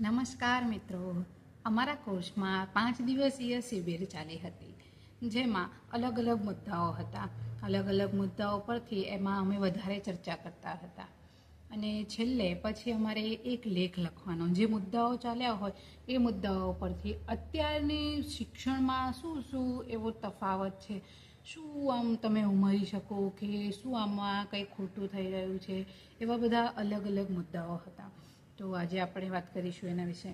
નમસ્કાર મિત્રો. અમારા કોર્સમાં પાંચ દિવસીય શિબિર ચાલી હતી, જેમાં અલગ અલગ મુદ્દાઓ હતા. અલગ અલગ મુદ્દાઓ પરથી એમાં અમે વધારે ચર્ચા કરતા હતા. અને છેલ્લે પછી અમારે એક લેખ લખવાનો. જે મુદ્દાઓ ચાલ્યા હોય, એ મુદ્દાઓ પરથી અત્યારની શિક્ષણમાં શું શું એવો તફાવત છે? શું આમ તમે ઉમરી શકો કે શું આમાં કંઈ ખોટું થઈ રહ્યું છે? એવા બધા અલગ અલગ મુદ્દાઓ હતા. તો આજે આપણે વાત કરીશું એના વિશે.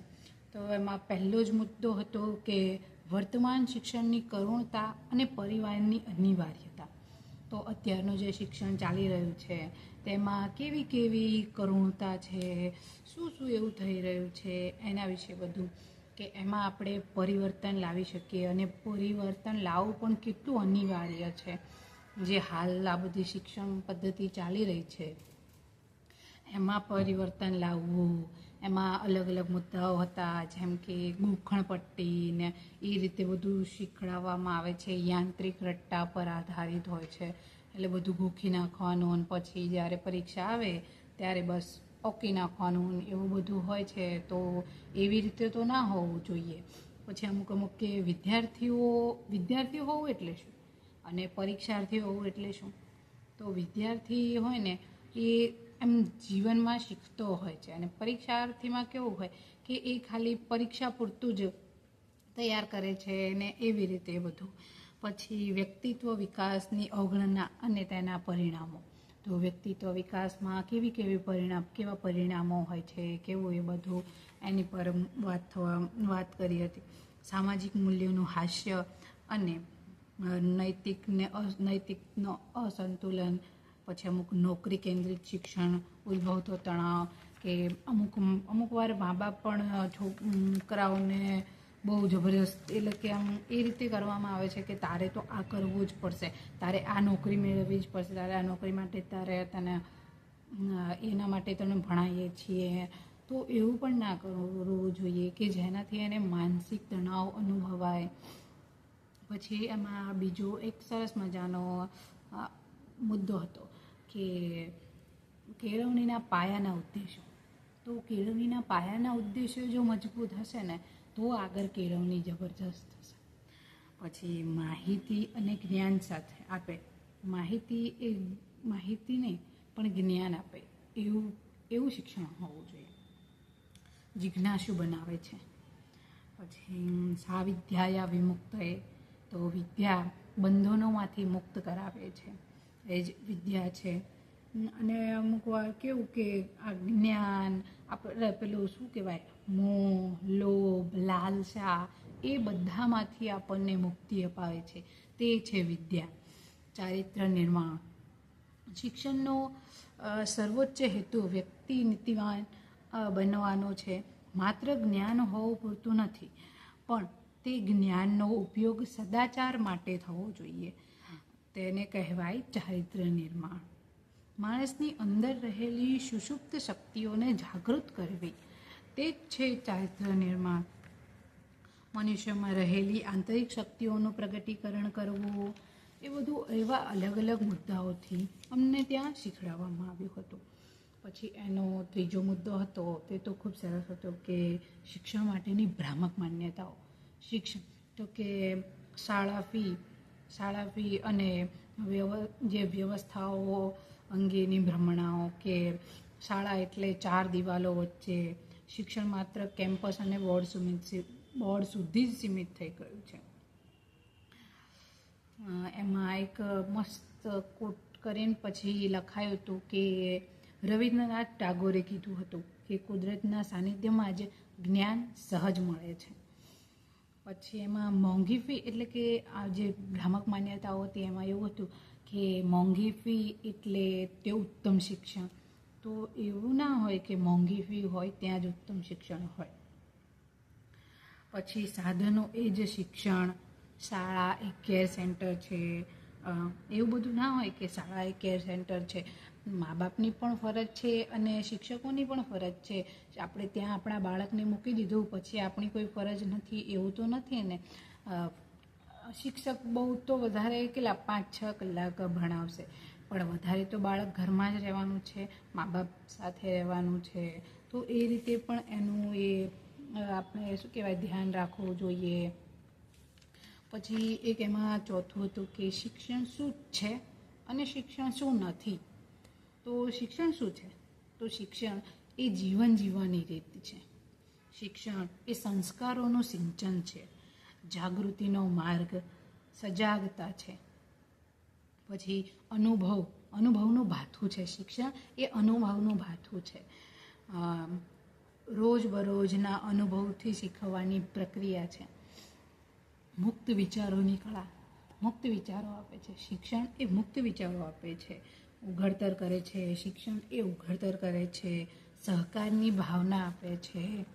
તો એમાં પહેલો જ મુદ્દો હતો કે વર્તમાન શિક્ષણની કરુણતા અને પરિવારની અનિવાર્યતા. તો અત્યારનું જે શિક્ષણ ચાલી રહ્યું છે, તેમાં કેવી કેવી કરુણતા છે, શું શું એવું થઈ રહ્યું છે, એના વિશે બધું. કે એમાં આપણે પરિવર્તન લાવી શકીએ અને પરિવર્તન લાવવું પણ કેટલું અનિવાર્ય છે. જે હાલ આ બધી શિક્ષણ પદ્ધતિ ચાલી રહી છે. એમાં પરિવર્તન લાવવું, એમાં અલગ અલગ મુદ્દાઓ હતા, જેમ કે ગૂંખણપટ્ટી ને એ રીતે બધું શીખડાવવામાં આવે છે. યાંત્રિક રટ્ટા પર આધારિત હોય છે. એટલે બધું ગૂંખી નાખવાનું પછી જ્યારે પરીક્ષા આવે, ત્યારે બસ ઓકી નાખવાનું એવું બધું હોય છે. તો એવી રીતે તો ના હોવું જોઈએ. પછી અમુક અમુક કે વિદ્યાર્થીઓ વિદ્યાર્થીઓ હોવું એટલે શું? અને પરીક્ષાર્થી હોવું એટલે શું? તો વિદ્યાર્થી હોય ને, એ એમ જીવનમાં શીખતો હોય છે અને પરીક્ષાર્થીમાં કેવું હોય કે એ ખાલી પરીક્ષા પૂરતું જ તૈયાર કરે છે ને એવી રીતે બધું. પછી વ્યક્તિત્વ વિકાસની અવગણના અને તેના પરિણામો. તો વ્યક્તિત્વ વિકાસમાં કેવી કેવી પરિણામ, કેવા પરિણામો હોય છે, કેવું એ બધું એની પર વાત થવા, વાત કરી હતી. સામાજિક મૂલ્યોનું હાસ્ય અને નૈતિક ને નૈતિકનો અસંતુલન પછી અમુક નોકરી કેન્દ્રિત શિક્ષણ ઉદ્ભવતો તણાવ કે અમુક અમુક વાર મા બાપ પણ છોકરાઓને બહુ જબરજસ્ત એટલે કે આમ એ રીતે કરવામાં આવે છે કે તારે તો આ કરવું જ પડશે. તારે આ નોકરી મેળવવી જ પડશે. તારે આ નોકરી માટે તારે તને એના માટે તને ભણાવીએ છીએ. તો એવું પણ ના કરવું જોઈએ કે જેનાથી એને માનસિક તણાવ અનુભવાય. પછી એમાં બીજો એક સરસ મજાનો મુદ્દો હતો. કે કેળવણીના પાયાના ઉદ્દેશો. તો કેળવણીના પાયાના ઉદ્દેશો જો મજબૂત હશે ને, તો આગળ કેળવણી જબરજસ્ત થશે. પછી માહિતી અને જ્ઞાન સાથે આપે. માહિતી એ માહિતી નહીં, પણ જ્ઞાન આપે. એવું એવું શિક્ષણ હોવું જોઈએ. જિજ્ઞાસુ બનાવે છે. પછી સાવિદ્યાયા એ તો વિદ્યા બંધનોમાંથી મુક્ત કરાવે છે. એ જ વિદ્યા છે. અને અમુક વાર કેવું કે આ જ્ઞાન, આપણે પેલું શું કહેવાય? મોહ, લોભ, લાલસા એ બધામાંથી આપણને મુક્તિ અપાવે છે. તે છે વિદ્યા. ચારિત્ર નિર્માણ. શિક્ષણનો સર્વોચ્ચ હેતુ વ્યક્તિ નીતિવાન બનવાનો છે. માત્ર જ્ઞાન હોવું પૂરતું નથી, પણ તે જ્ઞાનનો ઉપયોગ સદાચાર માટે થવો જોઈએ. તેને કહેવાય ચારિત્ર નિર્માણ. માણસની અંદર રહેલી સુષુપ્ત શક્તિઓને જાગૃત કરવી, તે જ છે ચારિત્ર નિર્માણ. મનુષ્યમાં રહેલી આંતરિક શક્તિઓનું પ્રગટીકરણ કરવું, એ બધું એવા અલગ અલગ મુદ્દાઓથી અમને ત્યાં શીખડાવવામાં આવ્યું હતું. પછી એનો ત્રીજો મુદ્દો હતો, તે તો ખૂબ સરસ હતો કે શિક્ષણ માટેની ભ્રામક માન્યતાઓ. શિક્ષણ તો કે શાળા ફી શાળા ફી અને જે વ્યવસ્થાઓ અંગેની ભ્રમણાઓ કે શાળા એટલે ચાર દિવાલો વચ્ચે શિક્ષણ માત્ર કેમ્પસ અને બોર્ડ સુમિત બોર્ડ સુધી જ સીમિત થઈ ગયું છે. એમાં એક મસ્ત કોટ કરીને પછી લખાયું હતું કે રવિન્દ્રનાથ ટાગોરે કીધું હતું કે કુદરતના સાનિધ્યમાં જ જ્ઞાન સહજ મળે છે. પછી એમાં મોંઘી ફી એટલે કે આ જે ભ્રામક માન્યતાઓ હતી, એમાં એવું હતું કે મોંઘી ફી એટલે તે ઉત્તમ શિક્ષણ. તો એવું ના હોય કે મોંઘી ફી હોય, ત્યાં જ ઉત્તમ શિક્ષણ હોય. પછી સાધનો એ જ શિક્ષણ, શાળા એક કેર સેન્ટર છે એવું બધું ના હોય કે શાળા એક કેર સેન્ટર છે. મા બાપની પણ ફરજ છે અને શિક્ષકોની પણ ફરજ છે. આપણે ત્યાં આપણા બાળકને મૂકી દીધું, પછી આપણી કોઈ ફરજ નથી, એવું તો નથી ને. શિક્ષક બહુ તો વધારે કેટલા પાંચ છ કલાક ભણાવશે. પણ વધારે તો બાળક ઘરમાં જ રહેવાનું છે મા બાપ સાથે રહેવાનું છે. તો એ રીતે પણ એનું એ આપણે શું કહેવાય, ધ્યાન રાખવું જોઈએ. પછી એક એમાં ચોથું હતું કે શિક્ષણ શું છે અને શિક્ષણ શું નથી. તો શિક્ષણ શું છે? તો શિક્ષણ એ જીવન જીવવાની રીત છે. શિક્ષણ એ સંસ્કારોનું સિંચન છે. જાગૃતિનો માર્ગ સજાગતા છે. પછી અનુભવ, અનુભવનું ભાથું છે. શિક્ષણ એ અનુભવનું ભાથું છે. રોજબરોજના અનુભવથી શીખવવાની પ્રક્રિયા છે. મુક્ત વિચારોની કળા, મુક્ત વિચારો આપે છે. શિક્ષણ એ મુક્ત વિચારો આપે છે. ઉઘડતર કરે છે, શિક્ષણ એ ઉઘડતર કરે છે, સહકારની ભાવના આપે છે.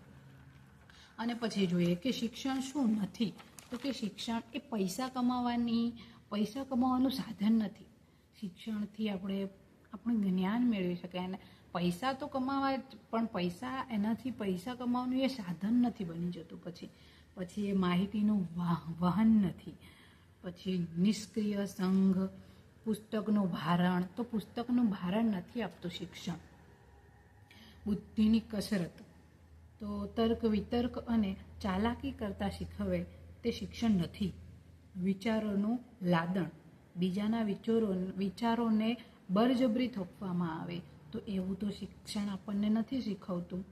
અને પછી જોઈએ કે શિક્ષણ શું નથી? તો કે શિક્ષણ એ પૈસા કમાવાની, પૈસા કમાવાનું સાધન નથી. શિક્ષણથી આપણે, આપણું જ્ઞાન મેળવી શકાય. અને પૈસા તો કમાવા જ, પણ પૈસા, એનાથી પૈસા કમાવાનું એ સાધન નથી બની જતું. પછી પછી એ માહિતીનું વાહ, વહન નથી. પછી નિષ્ક્રિય સંઘ પુસ્તકનું ભારણ, તો પુસ્તકનું ભારણ નથી આપતું શિક્ષણ. બુદ્ધિની કસરત, તો તર્ક વિતર્ક અને ચાલાકી કરતાં શીખવે તે શિક્ષણ નથી. વિચારોનું લાદણ, બીજાના વિચારો, વિચારોને બળજબરી થોપવામાં આવે, તો એવું તો શિક્ષણ આપણને નથી શીખવતું.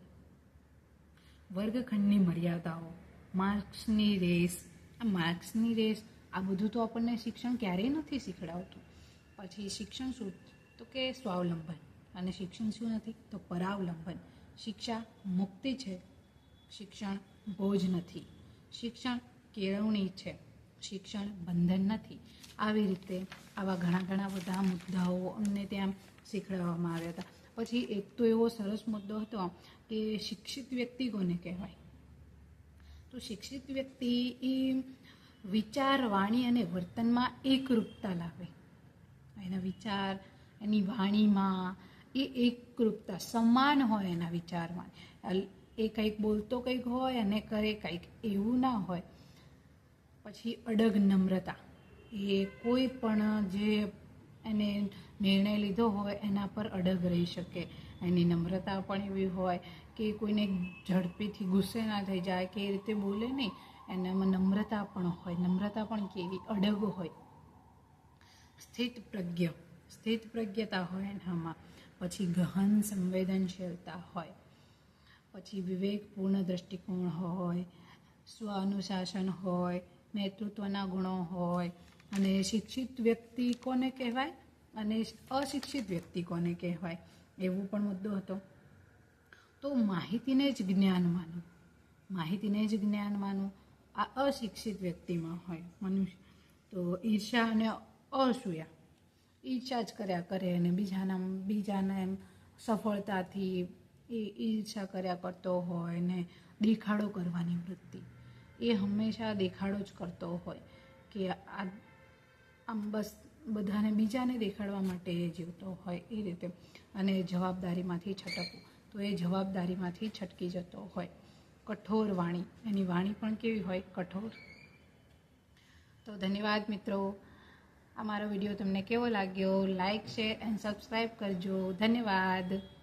વર્ગખંડની મર્યાદાઓ, માર્ક્સની રેસ, આ માર્ક્સની રેસ, આ બધું તો આપણને શિક્ષણ ક્યારેય નથી શીખડાવતું. પછી શિક્ષણ શું? તો કે સ્વાવલંબન. અને શિક્ષણ શું નથી? તો પરાવલંબન. શિક્ષા મુક્તિ છે. શિક્ષણ બોજ નથી. શિક્ષણ કેળવણી છે. શિક્ષણ બંધન નથી. આવી રીતે આવા ઘણા ઘણા બધા મુદ્દાઓ અમને ત્યાં શીખવાડવામાં આવ્યા હતા. પછી એક તો એવો સરસ મુદ્દો હતો કે શિક્ષિત વ્યક્તિ કોને કહેવાય? તો શિક્ષિત વ્યક્તિ એ વિચાર વાણી અને વર્તનમાં એકરૂપતા લાવે. એના વિચાર, એની વાણીમાં, એ એકરૂપતા, સમાન હોય એના વિચારમાં. એ કંઈક બોલતો કંઈક હોય અને કરે કંઈક એવું ના હોય. પછી અડગ નમ્રતા. એ કોઈ પણ જે એને નિર્ણય લીધો હોય એના પર અડગ રહી શકે. એની નમ્રતા પણ એવી હોય કે કોઈને ઝડપીથી ગુસ્સે ના થઈ જાય, કે એ રીતે બોલે નહીં. એનામાં નમ્રતા પણ હોય. નમ્રતા પણ કેવી? અડગ હોય. સ્થિત પ્રજ્ઞ. સ્થિત પ્રજ્ઞતા હોય એનામાં પછી ગહન સંવેદનશીલતા હોય. પછી વિવેકપૂર્ણ દ્રષ્ટિકોણ હોય સ્વ અનુશાસન હોય, નેતૃત્વના ગુણો હોય. અને શિક્ષિત વ્યક્તિ કોને કહેવાય? અને અશિક્ષિત વ્યક્તિ કોને કહેવાય? એવું પણ મુદ્દો હતો. તો માહિતીને જ જ્ઞાન માનવું માહિતીને જ જ્ઞાન માનવું આ અશિક્ષિત વ્યક્તિમાં હોય મનુષ્ય. તો ઈર્ષા અને અસૂયા ઈર્ષા જ કર્યા કરે અને બીજાના બીજાના એમ સફળતાથી એ ઈર્ષા કર્યા કરતો હોય ને દેખાડો કરવાની વૃત્તિ. એ હંમેશા દેખાડો જ કરતો હોય કે આ, આમ બસ બધાને બીજાને દેખાડવા માટે જીવતો હોય એ રીતે. અને જવાબદારીમાંથી છટકવું. તો એ જવાબદારીમાંથી છટકી જતો હોય. કઠોર વાણી. એની વાણી પણ કેવી હોય? કઠોર. તો ધન્યવાદ મિત્રો. આ મારો વીડિયો તમને કેવો લાગ્યો? લાઇક શેર એન્ડ સબસ્ક્રાઈબ કરજો. ધન્યવાદ.